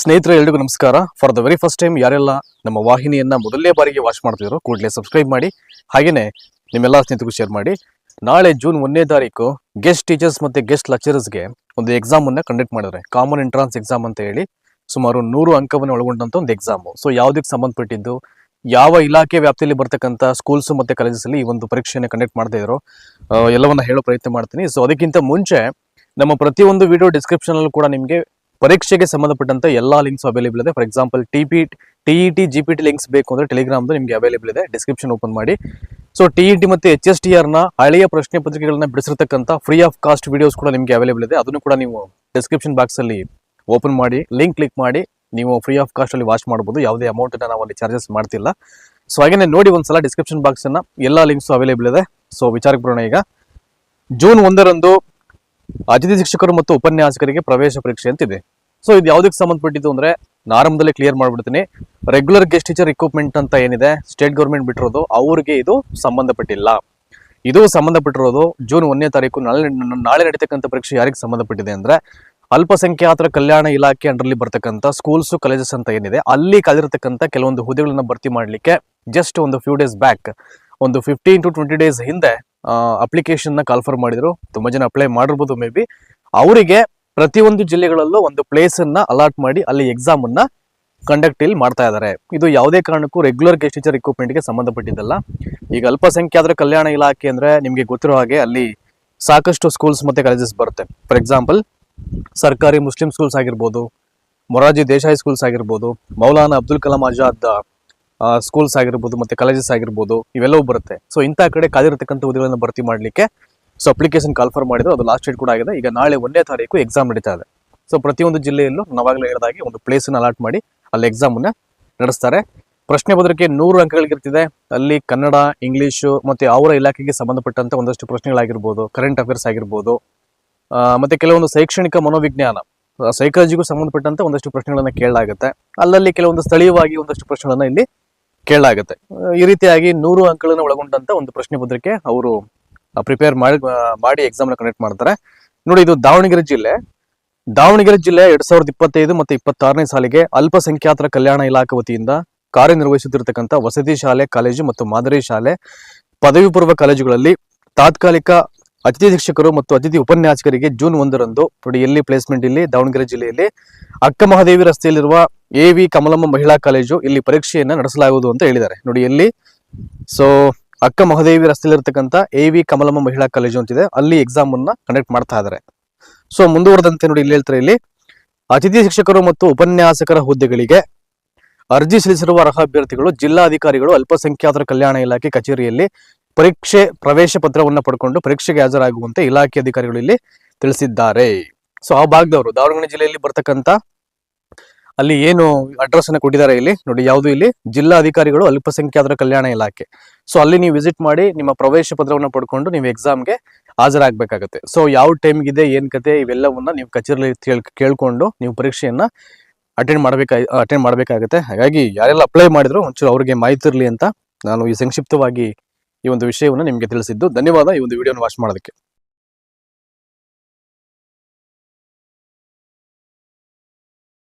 ಸ್ನೇಹಿತರೆ, ಎಲ್ರಿಗೂ ನಮಸ್ಕಾರ. For the very first time ಯಾರೆಲ್ಲ ನಮ್ಮ ವಾಹಿನಿಯನ್ನ ಮೊದಲನೇ ಬಾರಿಗೆ ವಾಚ್ ಮಾಡ್ತಿದ್ರು, ಕೂಡಲೇ ಸಬ್ಸ್ಕ್ರೈಬ್ ಮಾಡಿ. ಹಾಗೇನೆ ನಿಮ್ಮೆಲ್ಲ ಸ್ನೇಹಿತರಿಗೂ ಶೇರ್ ಮಾಡಿ. ನಾಳೆ ಜೂನ್ ಒಂದನೇ ತಾರೀಕು ಗೆಸ್ಟ್ ಟೀಚರ್ಸ್ ಮತ್ತೆ ಗೆಸ್ಟ್ ಲೆಕ್ಚರರ್ಸ್ಗೆ ಒಂದು ಎಕ್ಸಾಮ್ ಅನ್ನ ಕಂಡಕ್ಟ್ ಮಾಡಿದ್ರೆ ಕಾಮನ್ ಎಂಟ್ರಾನ್ಸ್ ಎಕ್ಸಾಮ್ ಅಂತ ಹೇಳಿ ಸುಮಾರು ನೂರು ಅಂಕವನ್ನು ಒಳಗೊಂಡಂತ ಒಂದು ಎಕ್ಸಾಮ್ ಸೊ ಯಾವುದಕ್ಕೆ ಸಂಬಂಧಪಟ್ಟಿದ್ದು, ಯಾವ ಇಲಾಖೆ ವ್ಯಾಪ್ತಿಯಲ್ಲಿ ಬರ್ತಕ್ಕಂಥ ಸ್ಕೂಲ್ಸ್ ಮತ್ತೆ ಕಾಲೇಜಸ್ ಅಲ್ಲಿ ಈ ಒಂದು ಪರೀಕ್ಷೆಯನ್ನು ಕಂಡಕ್ಟ್ ಮಾಡ್ತಾ ಇದ್ರು ಎಲ್ಲವನ್ನ ಹೇಳೋ ಪ್ರಯತ್ನ ಮಾಡ್ತೀನಿ. ಸೊ ಅದಕ್ಕಿಂತ ಮುಂಚೆ ನಮ್ಮ ಪ್ರತಿಯೊಂದು ವಿಡಿಯೋ ಡಿಸ್ಕ್ರಿಪ್ಷನ್ ಅಲ್ಲೂ ಕೂಡ ನಿಮಗೆ ಪರೀಕ್ಷೆಗೆ ಸಂಬಂಧಪಟ್ಟಂತೆ ಎಲ್ಲಾ ಲಿಂಕ್ಸ್ ಅವೈಲೇಬಲ್ ಇದೆ. For example T P T E T P T links ಬೇಕು ಅಂದ್ರೆ ಟೆಲಿಗ್ರಾಮ್ದು ನಿಮಗೆ ಅವೈಲೇಬಲ್ ಇದೆ. ಡಿಸ್ಕ್ರಿಪ್ಷನ್ ಓಪನ್ ಮಾಡಿ. ಸೊ ಟಿ ಇ ಟಿ ಮತ್ತೆ ಎಚ್ ಎಸ್ ಟಿ ಆರ್ನ ಹಳೆಯ ಪ್ರಶ್ನೆ ಪತ್ರಿಕೆಗಳನ್ನ ಬಿಡಿಸಿರ್ತಕ್ಕಂಥ ಫ್ರೀ ಆಫ್ ಕಾಸ್ಟ್ ವಿಡಿಯೋಸ್ ಕೂಡ ನಿಮಗೆ ಅವೈಲೇಬಲ್ ಇದೆ. ಅದನ್ನು ಕೂಡ ನೀವು ಡಿಸ್ಕ್ರಿಪ್ಷನ್ ಬಾಕ್ಸ್ ಅಲ್ಲಿ ಓಪನ್ ಮಾಡಿ ಲಿಂಕ್ ಕ್ಲಿಕ್ ಮಾಡಿ, ನೀವು ಫ್ರೀ ಆಫ್ ಕಾಸ್ಟ್ ಅಲ್ಲಿ ವಾಚ್ ಮಾಡಬಹುದು ಯಾವುದೇ ಅಮೌಂಟ್ ನಾವು ಅಲ್ಲಿ ಚಾರ್ಜಸ್ ಮಾಡ್ತಿಲ್ಲ. ಸೊ ಹಾಗೇನೆ ನೋಡಿ ಒಂದ್ಸಲ ಡಿಸ್ಕ್ರಿಪ್ಷನ್ ಬಾಕ್ಸ್ ಎಲ್ಲ ಎಲ್ಲಾ ಲಿಂಕ್ಸ್ ಅವೈಲೇಬಲ್ ಇದೆ. ಸೊ ವಿಚಾರಕ್ಕೆ ಬರೋಣ ಈಗ. ಜೂನ್ ಒಂದರಂದು ಅತಿಥಿ ಶಿಕ್ಷಕರು ಮತ್ತು ಉಪನ್ಯಾಸಕರಿಗೆ ಪ್ರವೇಶ ಪರೀಕ್ಷೆ ಅಂತಿದೆ. ಸೊ ಇದು ಯಾವುದಕ್ಕೆ ಸಂಬಂಧಪಟ್ಟಿದ್ದು ಅಂದ್ರೆ ನಾನು ಆರಂಭದಲ್ಲೇ ಕ್ಲಿಯರ್ ಮಾಡ್ಬಿಡ್ತೀನಿ. ರೆಗ್ಯುಲರ್ ಗೆಸ್ಟ್ ಟೀಚರ್ ಇಕ್ವಿಪ್ಮೆಂಟ್ ಅಂತ ಏನಿದೆ ಸ್ಟೇಟ್ ಗೌರ್ಮೆಂಟ್ ಬಿಟ್ಟಿರೋದು, ಅವ್ರಿಗೆ ಇದು ಸಂಬಂಧಪಟ್ಟಿಲ್ಲ. ಇದು ಸಂಬಂಧಪಟ್ಟಿರೋದು ಜೂನ್ ಒಂದನೇ ತಾರೀಕು ನಾಳೆ ನಾಳೆ ನಡೀತಕ್ಕಂಥ ಪರೀಕ್ಷೆ ಯಾರಿಗೆ ಸಂಬಂಧಪಟ್ಟಿದೆ ಅಂದ್ರೆ, ಅಲ್ಪಸಂಖ್ಯಾತರ ಕಲ್ಯಾಣ ಇಲಾಖೆ ಅಂಡರ್ಲಿ ಬರ್ತಕ್ಕಂಥ ಸ್ಕೂಲ್ಸ್ ಕಾಲೇಜಸ್ ಅಂತ ಏನಿದೆ, ಅಲ್ಲಿ ಕಲಿರತಕ್ಕಂಥ ಕೆಲವೊಂದು ಹುದ್ದೆಗಳನ್ನ ಭರ್ತಿ ಮಾಡಲಿಕ್ಕೆ ಜಸ್ಟ್ ಒಂದು ಫ್ಯೂ ಡೇಸ್ ಬ್ಯಾಕ್ ಒಂದು ಫಿಫ್ಟೀನ್ ಟು ಟ್ವೆಂಟಿ ಡೇಸ್ ಹಿಂದೆ ಅಪ್ಲಿಕೇಶನ್ನ ಕಾಲ್ಫರ್ ಮಾಡಿದ್ರು. ತುಂಬಾ ಜನ ಅಪ್ಲೈ ಮಾಡಿರ್ಬೋದು ಮೇ ಬಿ ಅವರಿಗೆ ಪ್ರತಿಯೊಂದು ಜಿಲ್ಲೆಗಳಲ್ಲೂ ಒಂದು ಪ್ಲೇಸ್ ಅನ್ನ ಅಲಾಟ್ ಮಾಡಿ ಅಲ್ಲಿ ಎಕ್ಸಾಮ್ ಅನ್ನ ಕಂಡಕ್ಟ್ ಇಲ್ಲಿ ಮಾಡ್ತಾ ಇದ್ದಾರೆ ಇದು ಯಾವುದೇ ಕಾರಣಕ್ಕೂ ರೆಗ್ಯುಲರ್ ಗೆಸ್ಟ್ ಟೀಚರ್ ಇಕ್ವಿಪ್ಮೆಂಟ್ಗೆ ಗೆ ಸಂಬಂಧಪಟ್ಟಿದ್ದಲ್ಲ. ಈಗ ಅಲ್ಪಸಂಖ್ಯಾತರ ಕಲ್ಯಾಣ ಇಲಾಖೆ ಅಂದ್ರೆ ನಿಮಗೆ ಗೊತ್ತಿರೋ ಹಾಗೆ ಅಲ್ಲಿ ಸಾಕಷ್ಟು ಸ್ಕೂಲ್ಸ್ ಮತ್ತೆ ಕಾಲೇಜಸ್ ಬರುತ್ತೆ. ಫಾರ್ ಎಕ್ಸಾಂಪಲ್ ಸರ್ಕಾರಿ ಮುಸ್ಲಿಂ ಸ್ಕೂಲ್ಸ್ ಆಗಿರ್ಬೋದು, ಮೊರಾರ್ಜಿ ದೇಶಾಯಿ ಸ್ಕೂಲ್ಸ್ ಆಗಿರ್ಬೋದು, ಮೌಲಾನಾ ಅಬ್ದುಲ್ ಕಲಾಂ ಆಜಾದ್ ಸ್ಕೂಲ್ಸ್ ಆಗಿರ್ಬೋದು ಮತ್ತೆ ಕಾಲೇಜಸ್ ಆಗಿರ್ಬೋದು, ಇವೆಲ್ಲವೂ ಬರುತ್ತೆ. ಸೊ ಇಂಥ ಕಡೆ ಕಾದಿರತಕ್ಕಂಥ ಹುದ್ದೆಗಳನ್ನು ಭರ್ತಿ ಮಾಡಲಿಕ್ಕೆ ಸೊ ಅಪ್ಲಿಕೇಶನ್ ಕಾಲ್ಫರ್ ಮಾಡಿದ್ರು. ಅದು ಲಾಸ್ಟ್ ಡೇಟ್ ಕೂಡ ಆಗಿದೆ. ಈಗ ನಾಳೆ ಒಂದೇ ತಾರೀಕು ಎಕ್ಸಾಮ್ ನಡೀತಾ ಇದೆ. ಸೊ ಪ್ರತಿಯೊಂದು ಜಿಲ್ಲೆಯಲ್ಲೂ ನಾವಾಗಲೇ ಹೇಳಿದಾಗೆ ಒಂದು ಪ್ಲೇಸ್ ಅಲಾಟ್ ಮಾಡಿ ಅಲ್ಲಿ ಎಕ್ಸಾಮ್ ಅನ್ನ ನಡೆಸ್ತಾರೆ. ಪ್ರಶ್ನೆ ಪತ್ರಿಕೆ ನೂರು ಅಂಕಗಳಿಗಿರ್ತಿದೆ ಅಲ್ಲಿ ಕನ್ನಡ ಇಂಗ್ಲೀಷು ಮತ್ತೆ ಅವರ ಇಲಾಖೆಗೆ ಸಂಬಂಧಪಟ್ಟಂತ ಒಂದಷ್ಟು ಪ್ರಶ್ನೆಗಳಾಗಿರ್ಬೋದು ಕರೆಂಟ್ ಅಫೇರ್ಸ್ ಆಗಿರ್ಬೋದು ಮತ್ತೆ ಕೆಲವೊಂದು ಶೈಕ್ಷಣಿಕ ಮನೋವಿಜ್ಞಾನ ಸೈಕಾಲಜಿಗೂ ಸಂಬಂಧಪಟ್ಟಂತ ಒಂದಷ್ಟು ಪ್ರಶ್ನೆಗಳನ್ನು ಕೇಳಲಾಗುತ್ತೆ. ಅಲ್ಲಲ್ಲಿ ಕೆಲವೊಂದು ಸ್ಥಳೀಯವಾಗಿ ಒಂದಷ್ಟು ಪ್ರಶ್ನೆಗಳನ್ನು ಇಲ್ಲಿ ಕೇಳಲಾಗುತ್ತೆ. ಈ ರೀತಿಯಾಗಿ ನೂರು ಅಂಕಗಳನ್ನ ಒಳಗೊಂಡಂತ ಒಂದು ಪ್ರಶ್ನೆ ಪತ್ರಿಕೆ ಅವರು ಪ್ರಿಪೇರ್ ಮಾಡಿ ಮಾಡಿ ಎಕ್ಸಾಮ್ ಕಂಡಕ್ಟ್ ಮಾಡ್ತಾರೆ. ನೋಡಿ, ಇದು ದಾವಣಗೆರೆ ಜಿಲ್ಲೆ. ದಾವಣಗೆರೆ ಜಿಲ್ಲೆ ಎರಡ್ ಸಾವಿರದ ಇಪ್ಪತ್ತೈದು ಮತ್ತು ಇಪ್ಪತ್ತಾರನೇ ಸಾಲಿಗೆ ಅಲ್ಪಸಂಖ್ಯಾತರ ಕಲ್ಯಾಣ ಇಲಾಖೆ ವತಿಯಿಂದ ಕಾರ್ಯನಿರ್ವಹಿಸುತ್ತಿರತಕ್ಕಂಥ ವಸತಿ ಶಾಲೆ, ಕಾಲೇಜು ಮತ್ತು ಮಾದರಿ ಶಾಲೆ ಪದವಿ ಪೂರ್ವ ಕಾಲೇಜುಗಳಲ್ಲಿ ತಾತ್ಕಾಲಿಕ ಅತಿಥಿ ಶಿಕ್ಷಕರು ಮತ್ತು ಅತಿಥಿ ಉಪನ್ಯಾಸಕರಿಗೆ ಜೂನ್ ಒಂದರಂದು ಎಲ್ಲಿ ಪ್ಲೇಸ್ಮೆಂಟ್ ಇಲ್ಲಿ, ದಾವಣಗೆರೆ ಜಿಲ್ಲೆಯಲ್ಲಿ. ಅಕ್ಕ ಮಹಾದೇವಿ ರಸ್ತೆಯಲ್ಲಿರುವ ಎ ವಿ ಕಮಲಮ್ಮ ಮಹಿಳಾ ಕಾಲೇಜು ಇಲ್ಲಿ ಪರೀಕ್ಷೆಯನ್ನ ನಡೆಸಲಾಗುವುದು ಅಂತ ಹೇಳಿದ್ದಾರೆ. ನೋಡಿ ಎಲ್ಲಿ? ಸೊ ಅಕ್ಕ ಮಹಾದೇವಿ ರಸ್ತೆಯಲ್ಲಿರ್ತಕ್ಕಂಥ ಎ ವಿ ಕಮಲಮ್ಮ ಮಹಿಳಾ ಕಾಲೇಜು ಅಂತಿದೆ. ಅಲ್ಲಿ ಎಕ್ಸಾಮ್ ಅನ್ನ ಕಂಡಕ್ಟ್ ಮಾಡ್ತಾ ಇದ್ದಾರೆ. ಸೊ ಮುಂದುವರೆದಂತೆ ನೋಡಿ ಇಲ್ಲಿ ಹೇಳ್ತಾರೆ ಇಲ್ಲಿ. ಅತಿಥಿ ಶಿಕ್ಷಕರು ಮತ್ತು ಉಪನ್ಯಾಸಕರ ಹುದ್ದೆಗಳಿಗೆ ಅರ್ಜಿ ಸಲ್ಲಿಸಿರುವ ಅರ್ಹ ಅಭ್ಯರ್ಥಿಗಳು, ಜಿಲ್ಲಾಧಿಕಾರಿಗಳು, ಅಲ್ಪಸಂಖ್ಯಾತರ ಕಲ್ಯಾಣ ಇಲಾಖೆ ಕಚೇರಿಯಲ್ಲಿ ಪರೀಕ್ಷೆ ಪ್ರವೇಶ ಪತ್ರವನ್ನು ಪಡ್ಕೊಂಡು ಪರೀಕ್ಷೆಗೆ ಹಾಜರಾಗುವಂತೆ ಇಲಾಖೆ ಅಧಿಕಾರಿಗಳು ಇಲ್ಲಿ ತಿಳಿಸಿದ್ದಾರೆ. ಸೊ ಆ ಭಾಗದವರು ದಾವಣಗೆರೆ ಜಿಲ್ಲೆಯಲ್ಲಿ ಬರ್ತಕ್ಕಂತ ಅಲ್ಲಿ ಏನು ಅಡ್ರೆಸ್ ಅನ್ನ ಕೊಟ್ಟಿದ್ದಾರೆ ಇಲ್ಲಿ? ನೋಡಿ, ಯಾವುದು ಇಲ್ಲಿ? ಜಿಲ್ಲಾ ಅಧಿಕಾರಿಗಳು ಅಲ್ಪಸಂಖ್ಯಾತರ ಕಲ್ಯಾಣ ಇಲಾಖೆ. ಸೊ ಅಲ್ಲಿ ನೀವು ವಿಸಿಟ್ ಮಾಡಿ ನಿಮ್ಮ ಪ್ರವೇಶ ಪತ್ರವನ್ನು ಪಡ್ಕೊಂಡು ನೀವು ಎಕ್ಸಾಮ್ಗೆ ಹಾಜರಾಗಬೇಕಾಗತ್ತೆ. ಸೊ ಯಾವ ಟೈಮ್ಗಿದೆ ಏನ್ ಕತೆ, ಇವೆಲ್ಲವನ್ನ ನೀವು ಕಚೇರಿಯಲ್ಲಿ ಕೇಳ್- ಕೇಳ್ಕೊಂಡು ನೀವು ಪರೀಕ್ಷೆಯನ್ನ ಅಟೆಂಡ್ ಮಾಡಬೇಕಾ ಅಟೆಂಡ್ ಮಾಡಬೇಕಾಗುತ್ತೆ. ಹಾಗಾಗಿ ಯಾರೆಲ್ಲ ಅಪ್ಲೈ ಮಾಡಿದ್ರು, ಒಂಚೂರು ಅವ್ರಿಗೆ ಮಾಹಿತಿ ಇರಲಿ ಅಂತ ನಾನು ಈ ಸಂಕ್ಷಿಪ್ತವಾಗಿ ಈ ಒಂದು ವಿಷಯವನ್ನು ನಿಮಗೆ ತಿಳಿಸಿದ್ದು. ಧನ್ಯವಾದ ಈ ಒಂದು ವಿಡಿಯೋನ ವಾಚ್ ಮಾಡೋದಕ್ಕೆ.